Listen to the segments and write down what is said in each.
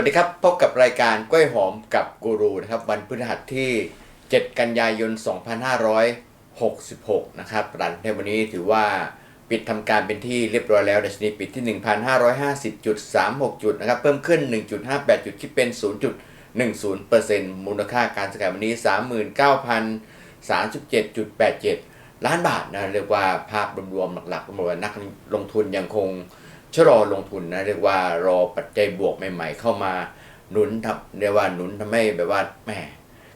วัสดีครับ พบกับรายการกล้วยหอมกับกูรูนะครับวันพฤหัสที่ 7 กันยายน 2566 นะครับรันในวันนี้ถือว่าปิดทำการเป็นที่เรียบร้อยแล้วดัชนีปิดที่ 1,550.36 จุดนะครับเพิ่มขึ้น 1.58 จุดคิดเป็น 0.10%มูลค่าการซื้อขายวันนี้ 39,037.87 ล้านบาทนะเรียกว่าภาพรวมๆหลักๆรวมๆนักลงทุนยังคง ชะลอลงทุนนะเรียกว่ารอปัจจัยบวกใหม่ ๆ เข้ามาหนุนทำเรียกว่าหนุนทำให้แบบว่าแหม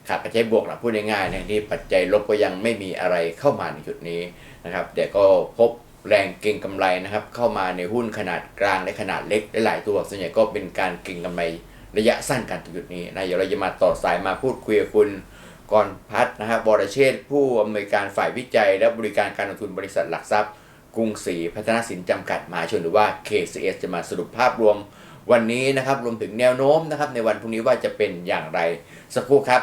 ขาดปัจจัยบวกนะพูดง่ายๆในที่ปัจจัยลบก็ยังไม่มีอะไรเข้ามาในจุดนี้นะครับแต่ก็พบแรงเก็งกำไรนะครับเข้ามาในหุ้นขนาดกลางและขนาดเล็กหลายตัวส่วนใหญ่ก็เป็นการเก็งกำไรระยะสั้นกันตรงจุดนี้นะเดี๋ยวเราจะมาต่อสายมาพูดคุยกับคุณกรพัฒน์นะครับบรเชษผู้อำนวยการฝ่ายวิจัย และบริการการลงทุนบริษัทหลักทรัพย์ กรุงศรีพัฒนสินจำกัดมหาชนหรือว่า KCS จะมาสรุปภาพรวมวันนี้นะครับรวมถึงแนวโน้มนะครับในวันพรุ่งนี้ว่าจะเป็นอย่างไรสักครู่ครับ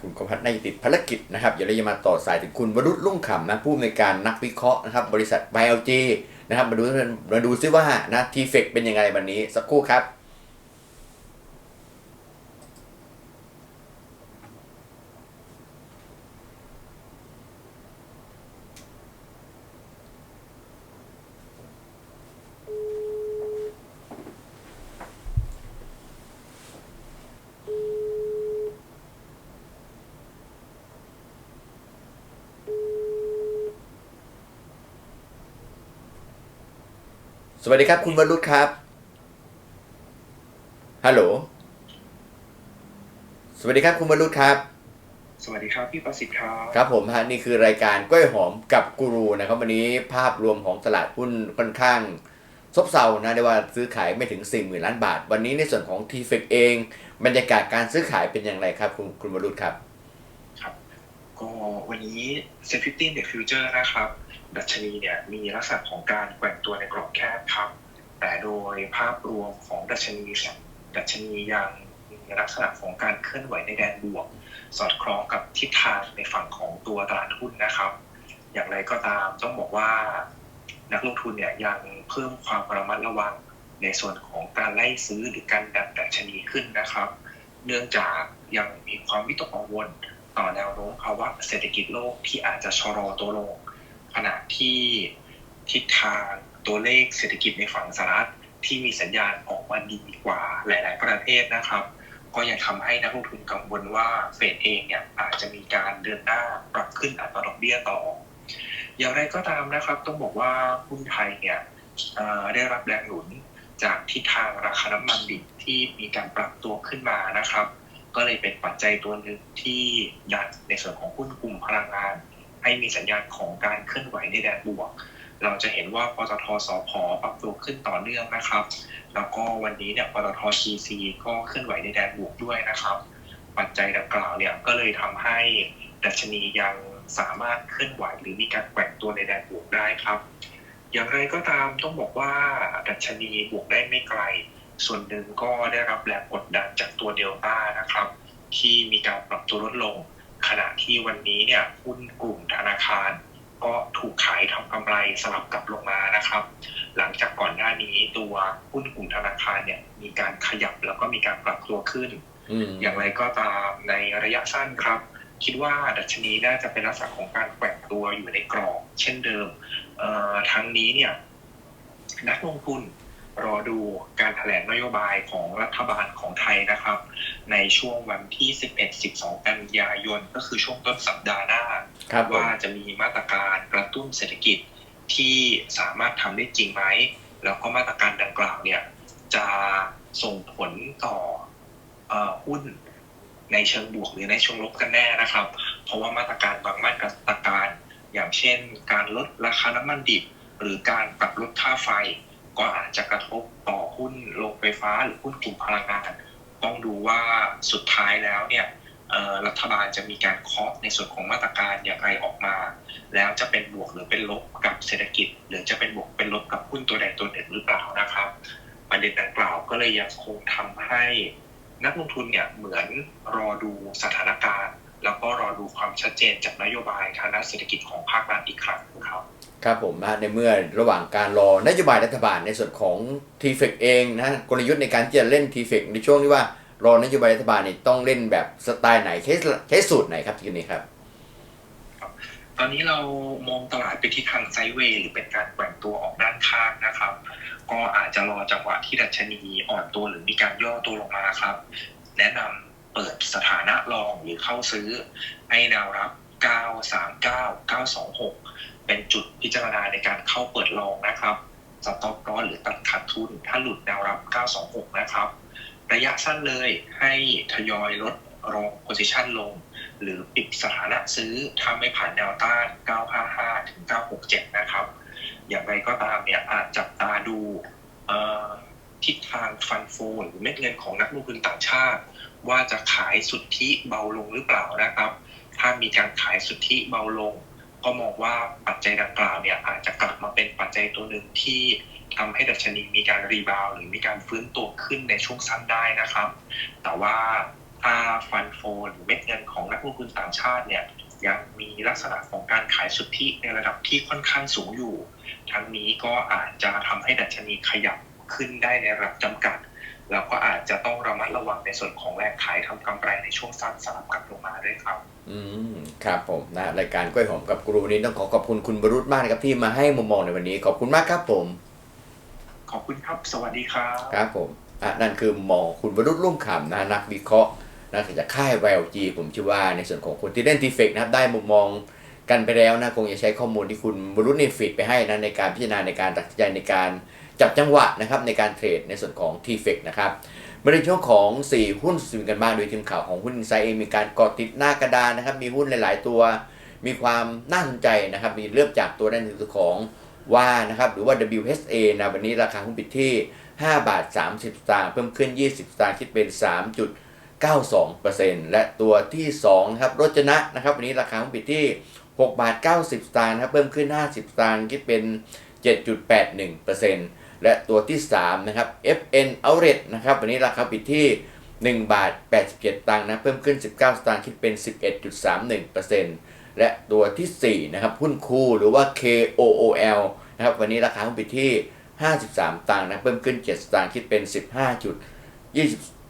คุณกพัฒน์น่าจะติดภารกิจนะครับเดี๋ยวเราจะมาต่อสายถึงคุณวรุษลุ่งขำนะผู้อำนวยการนักวิเคราะห์นะครับบริษัท b l g นะครับมาดูมาดูซิว่านะทีเฟกเป็นยังไงวันนี้สักครู่ครับ สวัสดีครับ คุณวรุษครับ ฮัลโหล สวัสดีครับ คุณวรุษครับ สวัสดีครับพี่ประสิทธิ์ครับครับผมฮะนี่คือรายการกล้วยหอมกับกูรูนะครับวันนี้ภาพรวมของตลาดหุ้นค่อนข้างซบเซานะได้ว่าซื้อขายไม่ถึง 4 0,000 ล้านบาท วันนี้ในส่วนของทีเฟกเอง บรรยากาศการซื้อขายเป็นอย่างไรครับ คุณคุณวรุษครับ ครับ ก็วันนี้ s e 50ในฟิวเจอร์นะครับ ดัชนีเนี่ยมีลักษณะของการแกว่งตัวในกรอบแคบครับ แต่โดยภาพรวมของดัชนีเนี่ยดัชนียังมีลักษณะของการเคลื่อนไหวในแดนบวก สอดคล้องกับทิศทางในฝั่งของตัวตลาดหุ้นนะครับ อย่างไรก็ตามต้องบอกว่า นักลงทุนเนี่ยยังเพิ่มความระมัดระวังในส่วนของการไล่ซื้อหรือการดันดัชนีขึ้นนะครับ เนื่องจากยังมีความวิตกกังวลต่อแนวโน้มภาวะเศรษฐกิจโลกที่อาจจะชะลอตัวลง ขณะที่ทิศทางตัวเลขเศรษฐกิจในฝั่งสหรัฐที่มีสัญญาณออกมาดีกว่าหลาย ๆ ประเทศนะครับ ก็ยังทำให้นักลงทุนกังวลว่าเฟดเองเนี่ยอาจจะมีการเดินหน้าปรับขึ้นอัตราดอกเบี้ยต่อ อย่างไรก็ตามนะครับ ต้องบอกว่าหุ้นไทยเนี่ยได้รับแรงหนุนจากทิศทางราคาน้ำมันดิบที่มีการปรับตัวขึ้นมานะครับ ก็เลยเป็นปัจจัยตัวหนึ่งที่ดันในส่วนของหุ้นกลุ่มพลังงาน ให้มีสัญญาณของการเคลื่อนไหวในแดนบวก เราจะเห็นว่าปตทสพปรับตัวขึ้นต่อเนื่องนะครับ แล้วก็วันนี้เนี่ยปตท GC ก็เคลื่อนไหวในแดนบวกด้วยนะครับ ปัจจัยดังกล่าวเนี่ยก็เลยทำให้ดัชนียังสามารถเคลื่อนไหวหรือมีการแกว่งตัวในแดนบวกได้ครับ อย่างไรก็ตามต้องบอกว่าดัชนีบวกได้ไม่ไกล ส่วนหนึ่งก็ได้รับแรงกดดันจากตัวเดลต้านะครับ ที่มีการปรับตัวลดลง ขณะที่วันนี้เนี่ยหุ้นกลุ่มธนาคาร ก็ถูกขายทำกำไรสลับกลับลงมานะครับ หลังจากก่อนหน้านี้ตัวหุ้นกลุ่มธนาคารเนี่ยมีการขยับแล้วก็มีการปรับตัวขึ้นอืมอย่างไรก็ตามในระยะสั้นครับ คิดว่าดัชนีน่าจะเป็นลักษณะของการแกว่งตัวอยู่ในกรอบเช่นเดิมเอ่อทั้งนี้เนี่ยนักลงทุน รอดูการแถลงนโยบายของรัฐบาลของไทยนะครับ ในช่วงวันที่ 11-12 กันยายน ก็คือช่วงต้นสัปดาห์หน้าครับผมว่าจะมีมาตรการกระตุ้นเศรษฐกิจที่สามารถทำได้จริงไหม แล้วก็มาตรการดังกล่าวเนี่ย จะส่งผลต่อเออหุ้นในเชิงบวกหรือในเชิงลบกันแน่นะครับ เพราะว่ามาตรการบางมาตรการ อย่างเช่น การลดราคาน้ำมันดิบ หรือการปรับลดค่าไฟ ก็อาจจะกระทบต่อหุ้นโรงไฟฟ้าหรือหุ้นกลุ่มพลังงาน ต้องดูว่าสุดท้ายแล้วเนี่ยรัฐบาลจะมีการเคาะในส่วนของมาตรการอย่างไรออกมา แล้วจะเป็นบวกหรือเป็นลบกับเศรษฐกิจ หรือจะเป็นบวกเป็นลบกับหุ้นตัวใดตัวหนึ่งหรือเปล่านะครับ ประเด็นดังกล่าวก็เลยยังคงทำให้นักลงทุนเนี่ยเหมือนรอดูสถานการณ์ แล้วก็รอดูความชัดเจนจากนโยบายทางด้านเศรษฐกิจของภาครัฐอีกครั้งครับ ครับผมนะในเมื่อระหว่างการรอนโยบายรัฐบาลในส่วนของ t f e c เองนะกลยุทธ์ในการที่จะเล่น t f e c ในช่วงที่ว่ารอนโยบายรัฐบาลเนี่ยต้องเล่นแบบสไตล์ไหนใช้ใช้สูตรไหนครับทีนี้ครับ ตอนนี้เรามองตลาดไปที่ทางไซเวย์หรือเป็นการแกว่งตัวออกด้านข้างนะครับ ก็อาจจะรอจังหวะที่ดัชนีอ่อนตัวหรือมีการย่อตัวลงมาครับ แนะนำเปิดสถานะรองหรือเข้าซื้อให้แนวรับ 939 926 เป็นจุดพิจารณาในการเข้าเปิดลองนะครับสต็อปร้อนหรือตัดขาดทุน ถ้าหลุดแนวรับ 926 นะครับ ระยะสั้นเลยให้ทยอยลดรองโพซิชันลง หรือปิดสถานะซื้อถ้าไม่ผ่านแนวต้าน 955 ถึง 967 นะครับ อย่างไรก็ตามเนี่ยอาจจับตาดูทิศทางฟันโฟหรือเม็ดเงินของนักลงทุนต่างชาติ ว่าจะขายสุทธิเบาลงหรือเปล่านะครับ ถ้ามีการขายสุทธิเบาลง ก็มองว่าปัจจัยดังกล่าวเนี่ยอาจจะกลับมาเป็นปัจจัยตัวหนึ่งที่ทำให้ดัชนีมีการรีบาวหรือมีการฟื้นตัวขึ้นในช่วงสั้นได้นะครับ แต่ว่าถ้าฟันโฟหรือเม็ดเงินของนักลงทุนต่างชาติเนี่ยยังมีลักษณะของการขายสุทธิในระดับที่ค่อนข้างสูงอยู่ ทั้งนี้ก็อาจจะทำให้ดัชนีขยับขึ้นได้ในระดับจำกัด แล้วก็อาจจะต้องระมัดระวังในส่วนของแรงขายทำกำไรในช่วงสั้นสลับกับลงมาด้วยครับ อืมครับผมนะรายการกล้วยหอมกับกรูนี้ต้องขอขอบคุณคุณบรุษมากนะครับที่มาให้มุมมองในวันนี้ขอบคุณมากครับผม ขอบคุณครับสวัสดีครับครับผมอะนั่นคือหมอคุณวรุษรุ่งขำนะนักวิเคราะห์นะจากค่าย VLG ผมเชื่อว่าในส่วนของคนที่เล่นทีเฟกนะครับได้มุมมอง กันไปแล้วนะคงจะใช้ข้อมูลที่คุณวรุษนี่ฟีดไปให้นะในการพิจารณาในการตัดสินใจในการจับจังหวะนะครับในการเทรดในส่วนของ t f e c นะครับมาในช่วงของ 4 หุ้นสวิงกันบ้างโดยทีมข่าวของหุ้นอินไซเองมีการเกาะติดหน้ากระดานนะครับ มีหุ้นหลาย ๆ ตัว มีความน่าสนใจนะครับ มีเริ่มจากตัวด้านในตัวของว่านะครับหรือว่า WHA นะวันนี้ราคาหุ้นปิดที่ 5 บาท 30สตางค์เพิ่มขึ้น 20 สตางค์คิดเป็น 3.92%และตัวที่2นะครับรจนะนะครับวันนี้ราคาหุ้นปิดที่ 6 บาท 90 สตางค์นะครับเพิ่มขึ้น 50 สตางค์คิดเป็น 7.81%และตัวที่ 3 นะครับ FN Outlet นะครับวันนี้ราคาปิดที่ 1 บาท 87 ตังค์นะเพิ่มขึ้น 19 สตางค์คิดเป็น 11.31%และตัวทีสี่4 นะครับ หุ้นคู่หรือว่า KOOL นะครับวันนี้ราคาหุ้นปิดที่ 53 ตังค์นะเพิ่มขึ้น 7 สตางค์คิดเป็น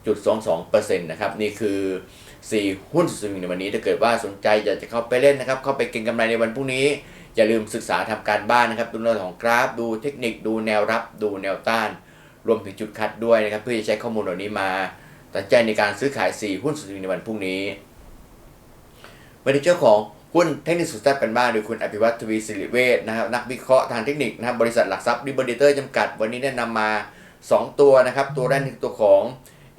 15.20.22%นะครับนี่คือ 4 หุ้นสวิงในวันนี้ถ้าเกิดว่าสนใจอยากจะเข้าไปเล่นนะครับ เข้าไปเก็งกำไรในวันพรุ่งนี้ อย่าลืมศึกษาทำการบ้านนะครับ ดูเรื่องของกราฟ ดูเทคนิค ดูแนวรับ ดูแนวต้าน รวมถึงจุดคัดด้วยนะครับ เพื่อจะใช้ข้อมูลเหล่านี้มาตัดใจในการซื้อขาย 4 หุ้นสวิงในวันพรุ่งนี้วันนี้เจ้าของหุ้นเทคนิคสุดแซ่บกันบ้างโดยคุณอภิวัตทวีสิริเวชนะครับนักวิเคราะห์ทางเทคนิคนะครับบริษัทหลักทรัพย์ดิบเดเตอร์จำกัด วันนี้แนะนำมา 2 ตัวนะครับ ตัวแรกคือตัวของ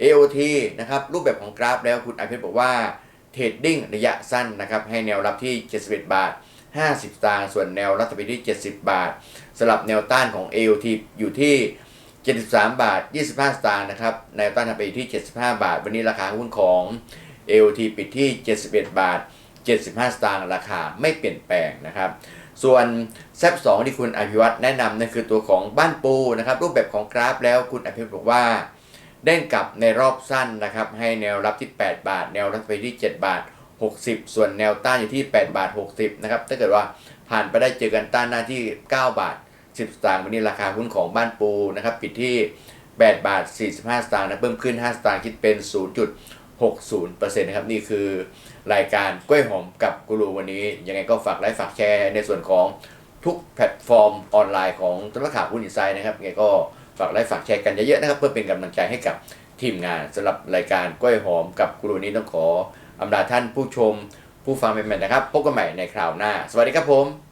AOT นะครับรูปแบบของกราฟแล้วคุณอภิวัตบอกว่าเทรดดิ้งระยะสั้นนะครับให้แนวรับที่ 71 บาท 50สตางค์ส่วนแนวรับไปที่ 70 บาทสลับแนวต้านของ AOT อยู่ที่ 73 บาท 25 สตางค์นะครับแนวต้านทำไปอยู่ที่ 75 บาท วันนี้ราคาหุ้นของ AOT ปิดที่ 71 บาท 75 สตางค์ราคาไม่เปลี่ยนแปลงนะครับส่วนแซบ2ที่คุณอภิวัตแนะนำนั่นคือตัวของบ้านปูนะครับรูปแบบของกราฟแล้วคุณอภิวัตบอกว่า เด้งกลับในรอบสั้นนะครับ ให้แนวรับที่ 8 บาท แนวรับไปที่ 7 บาท 60 ส่วนแนวต้านอยู่ที่ 8 บาท 60 นะครับ ถ้าเกิดว่าผ่านไปได้เจอกันต้านหน้าที่ 9 บาท 10 สตางค์วันนี้ราคาหุ้นของบ้านปูนะครับ ปิดที่ 8 บาท 45 สตางค์นะเพิ่มขึ้น 5 สตางค์คิดเป็น 0.60%นะครับ นี่คือรายการกล้วยหอมกับกูรูวันนี้ ยังไงก็ฝากไลค์ฝากแชร์ในส่วนของทุกแพลตฟอร์มออนไลน์ของธุรข่าวหุ้นอินไซด์นะครับยังไงก็ ฝากไลค์ฝากแชร์กันเยอะๆนะครับ เพื่อเป็นกำลังใจให้กับทีมงานสำหรับรายการกล้วยหอมกับกรูนี้ต้องขออำลาท่านผู้ชมผู้ฟังเป็นๆนะครับพบกันใหม่ในคราวหน้า สวัสดีครับผม